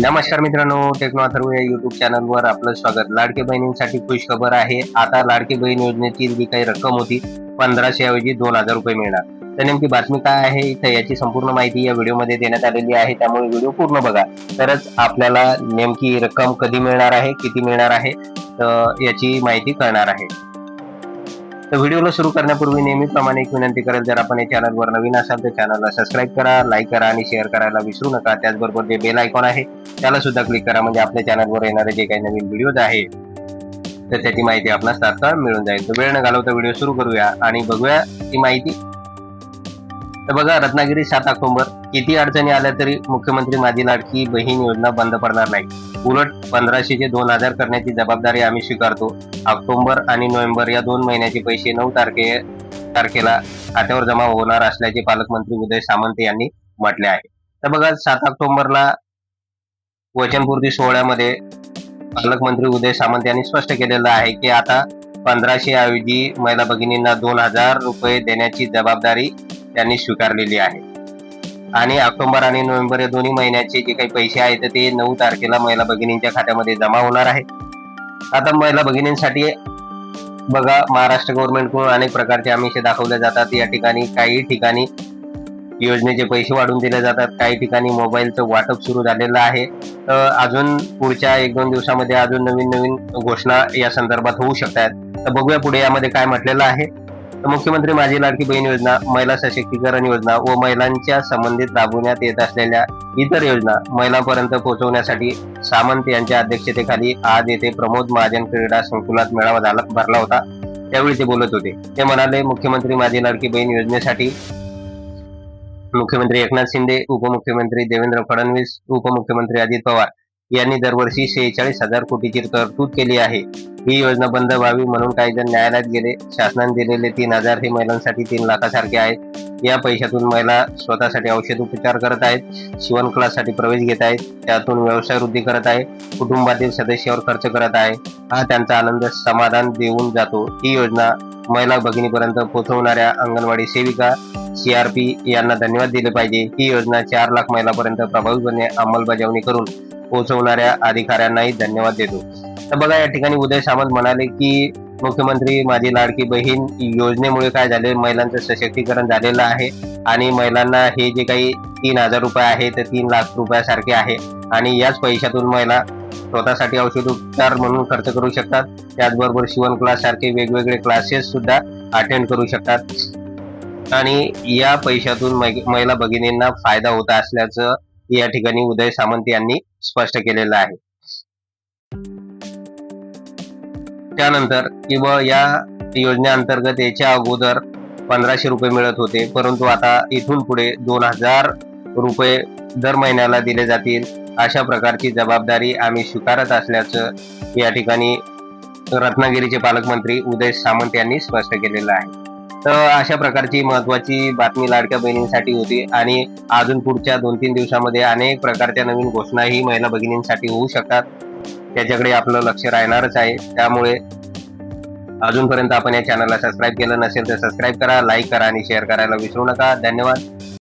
नमस्कार मित्रांनो टेक्नो अथर्व या युट्यूब चॅनलवर आपलं स्वागत. लाडके बहिणींसाठी खुश खबर आहे. आता लाडकी बहीण योजनेची जी काही रक्कम होती पंधराशे ऐवजी दोन हजार रुपये मिळणार. तर नेमकी बातमी काय आहे तर याची संपूर्ण माहिती या व्हिडिओमध्ये देण्यात आलेली आहे. त्यामुळे व्हिडिओ पूर्ण बघा. तरच आपल्याला नेमकी रक्कम कधी मिळणार आहे किती मिळणार आहे तर याची माहिती कळणार आहे. तर व्हिडिओला सुरू करण्यापूर्वी नेहमीप्रमाणे एक विनंती करेल जर आपण या चॅनलवर नवीन असाल तर चॅनलला सबस्क्राईब करा लाईक करा आणि शेअर करायला विसरू नका. त्याचबरोबर जे बेल आयकॉन आहे त्याला सुद्धा क्लिक करा. म्हणजे आपल्या चॅनलवर येणारे जे काही नवीन व्हिडिओज आहे तर त्याची माहिती आपणास तात्काळ मिळून जाईल. तर वेळ न घालवता व्हिडिओ सुरू करूया आणि बघूया ती माहिती तर बघा रत्नागिरी सात ऑक्टोबर. किती अडचणी आल्या तरी मुख्यमंत्री माझी लाडकी बहीण योजना बंद पडणार नाही. उलट पंधराशे ते दोन हजार करण्याची जबाबदारी आम्ही स्वीकारतो. ऑक्टोबर आणि नोव्हेंबर या दोन महिन्याचे पैसे नऊ तारखे तारखेला खात्यावर जमा होणार असल्याचे पालकमंत्री उदय सामंत यांनी म्हटले आहे. तर बघा सात ऑक्टोबरला वचनपूर्ती सोहळ्यामध्ये पालकमंत्री उदय सामंत यांनी स्पष्ट केलेलं आहे की आता पंधराशे ऐवजी महिला भगिनींना दोन हजार रुपये देण्याची जबाबदारी त्यांनी स्वीकारलेली आहे. आणि ऑक्टोबर आणि नोव्हेंबर या दोन्ही महिन्याचे जे काही पैसे आहेत ते नऊ तारखेला महिला भगिनींच्या खात्यामध्ये जमा होणार आहे आता महिला भगिनींसाठी बघा महाराष्ट्र गव्हर्नमेंटकडून अनेक प्रकारचे आमिष दाखवले जातात. या ठिकाणी काही ठिकाणी योजनेचे पैसे वाढून दिले जातात. काही ठिकाणी मोबाईलचं वाटप सुरू झालेलं आहे. तर अजून पुढच्या एक दोन दिवसामध्ये अजून नवीन नवीन घोषणा या संदर्भात होऊ शकतात. तर बघूया पुढे यामध्ये काय म्हटलेलं आहे. मुख्यमंत्री माझी लाडकी बहीण योजना महिला सशक्तीकरण योजना व महिलांच्या संबंधित राबवण्यात येत असलेल्या इतर योजना महिलांपर्यंत पोहोचवण्यासाठी सामंत यांच्या अध्यक्षतेखाली आज येथे प्रमोद महाजन क्रीडा संकुलात मेळावा झाला भरला होता. त्यावेळी ते बोलत होते. ते म्हणाले मुख्यमंत्री माझी लाडकी बहीण योजनेसाठी मुख्यमंत्री एकनाथ शिंदे उपमुख्यमंत्री देवेंद्र फडणवीस उपमुख्यमंत्री अजित पवार यांनी दरवर्षी शेहेचाळीस हजार कोटीची तरतूद केली आहे. ही योजना बंद व्हावी म्हणून काही जण न्यायालयात गेले शासनाने दिलेले तीन हजार हे महिलांसाठी तीन लाखासारखे आहेत. या पैशातून महिला स्वतःसाठी औषध उपचार करत आहेत शिवण क्लाससाठी प्रवेश घेत आहेत त्यातून व्यवसाय वृद्धी करत आहे कुटुंबातील सदस्यावर खर्च करत आहे. हा त्यांचा आनंद समाधान देऊन जातो. ही योजना महिला भगिनीपर्यंत पोहोचवणाऱ्या अंगणवाडी सेविका सीआरपी यांना धन्यवाद दिले पाहिजे. ही योजना चार लाख महिलांपर्यंत प्रभावीपणे अंमलबजावणी करून पोहोचवणाऱ्या अधिकाऱ्यांनाही धन्यवाद देतो. तर बघा या ठिकाणी उदय सामंत म्हणाले की मुख्यमंत्री माझी लाडकी बहीण योजनेमुळे काय झाले? महिलांचं सशक्तीकरण झालेलं आहे आणि महिलांना हे जे काही तीन हजार रुपये आहे ते तीन लाख रुपयासारखे आहे आणि याच पैशातून महिला स्वतःसाठी औषध उपचार म्हणून खर्च करू शकतात. त्याचबरोबर शिवण क्लास सारखे वेगवेगळे क्लासेस सुद्धा अटेंड करू शकतात. आणि या पैशातून महिला भगिनींना फायदा होत असल्याचं या ठिकाणी उदय सामंत यांनी स्पष्ट केलेलं आहे. त्यानंतर किंवा या योजनेअंतर्गत याच्या अगोदर पंधराशे रुपये मिळत होते. परंतु आता इथून पुढे दोन हजार रुपये दर महिन्याला दिले जातील. अशा प्रकारची जबाबदारी आम्ही स्वीकारत असल्याचं या ठिकाणी रत्नागिरीचे पालकमंत्री उदय सामंत यांनी स्पष्ट केलेलं आहे. तर अशा प्रकारची महत्वाची बातमी लाडक्या बहिणींसाठी होती आणि अजून पुढच्या दोन तीन दिवसामध्ये अनेक प्रकारच्या नवीन घोषणाही महिला भगिनींसाठी होऊ शकतात. त्याच्याकडे आपलं लक्ष राहणारच आहे. त्यामुळे अजूनपर्यंत आपण या चॅनलला सबस्क्राईब केलं नसेल तर सबस्क्राईब करा लाईक करा आणि शेअर करायला विसरू नका. धन्यवाद.